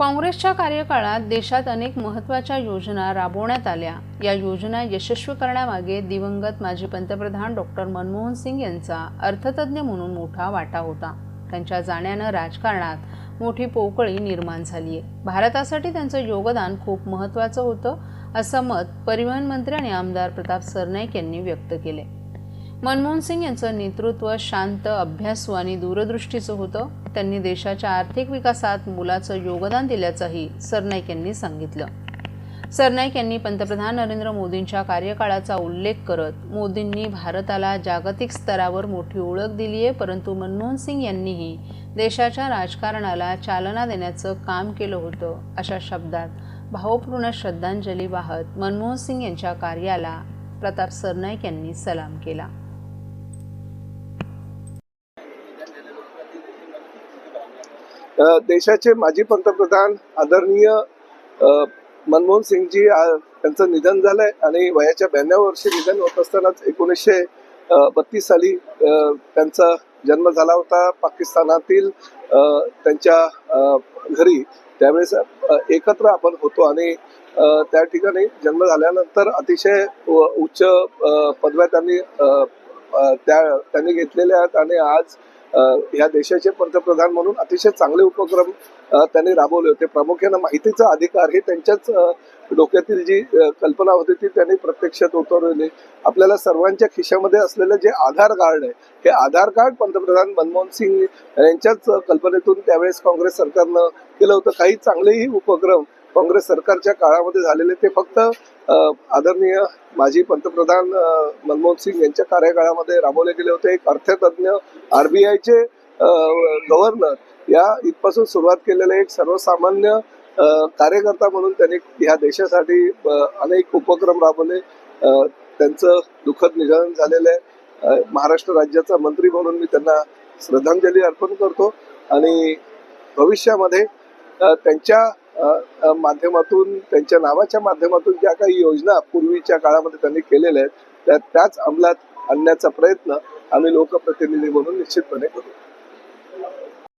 काँग्रेसच्या कार्यकाळात देशात अनेक महत्त्वाच्या योजना राबवण्यात आल्या. या योजना यशस्वी करण्यामागे दिवंगत माजी पंतप्रधान डॉक्टर मनमोहन सिंग यांचा अर्थतज्ज्ञ म्हणून मोठा वाटा होता. त्यांच्या जाण्यानं राजकारणात मोठी पोकळी निर्माण झाली आहे भारतासाठी त्यांचं योगदान खूप महत्त्वाचं होतं असं मत परिवहन मंत्री आणि आमदार प्रताप सरनाईक यांनी व्यक्त केले मनमोहन सिंग यांचं नेतृत्व शांत अभ्यासू आणि दूरदृष्टीचं होतं. त्यांनी देशाच्या आर्थिक विकासात मुलाचं योगदान दिल्याचंही सरनाईक यांनी सांगितलं. सरनाईक यांनी पंतप्रधान नरेंद्र मोदींच्या कार्यकाळाचा उल्लेख करत मोदींनी भारताला जागतिक स्तरावर मोठी ओळख दिली आहे परंतु मनमोहन सिंग यांनीही देशाच्या राजकारणाला चालना देण्याचं काम केलं होतं अशा शब्दात भावपूर्ण श्रद्धांजली वाहत मनमोहन सिंग यांच्या कार्याला प्रताप सरनाईक यांनी सलाम केला. देशाचे माजी पंतप्रधान आदरणीय मनमोहन सिंगजी यांचं त्यांचं निधन झालंय आणि वयाच्या ब्याण्णव वर्षी निधन होत असतानाच एकोणीसशे बत्तीस साली त्यांचा जन्म झाला होता पाकिस्तानातील त्यांच्या घरी. त्यावेळेस एकत्र आपण होतो आणि त्या ठिकाणी जन्म झाल्यानंतर अतिशय उच्च पदव्या त्यांनी त्या त्यांनी घेतलेल्या आहेत आणि आज या देशाचे पंतप्रधान म्हणून अतिशय चांगले उपक्रम त्यांनी राबवले होते. प्रामुख्यानं माहितीचा अधिकार हे त्यांच्याच डोक्यातील जी कल्पना होती ती त्यांनी प्रत्यक्षात उतरवली. आपल्याला सर्वांच्या खिशामध्ये असलेलं जे आधार कार्ड आहे हे आधार कार्ड पंतप्रधान मनमोहन सिंग यांच्याच कल्पनेतून त्यावेळेस काँग्रेस सरकारनं केलं होतं. काही चांगलेही उपक्रम काँग्रेस सरकारच्या काळामध्ये झालेले. ते फक्त आदरणीय माजी पंतप्रधान मनमोहन सिंग यांच्या कार्यकाळामध्ये राबवले गेले होते. एक अर्थतज्ञ आरबीआयचे गव्हर्नर या इथपासून सुरुवात केलेले एक सर्वसामान्य कार्यकर्ता म्हणून त्यांनी ह्या देशासाठी अनेक उपक्रम राबवले. त्यांचं दुःखद निधन झालेलं आहे. महाराष्ट्र राज्याचा मंत्री म्हणून मी त्यांना श्रद्धांजली अर्पण करतो. आणि भविष्यामध्ये त्यांच्या माध्यमातून त्यांच्या नावाच्या माध्यमातून ज्या काही योजना पूर्वीच्या काळामध्ये त्यांनी केलेल्या आहेत त्या त्याच अंमलात आणण्याचा प्रयत्न आम्ही लोकप्रतिनिधी म्हणून निश्चितपणे करू.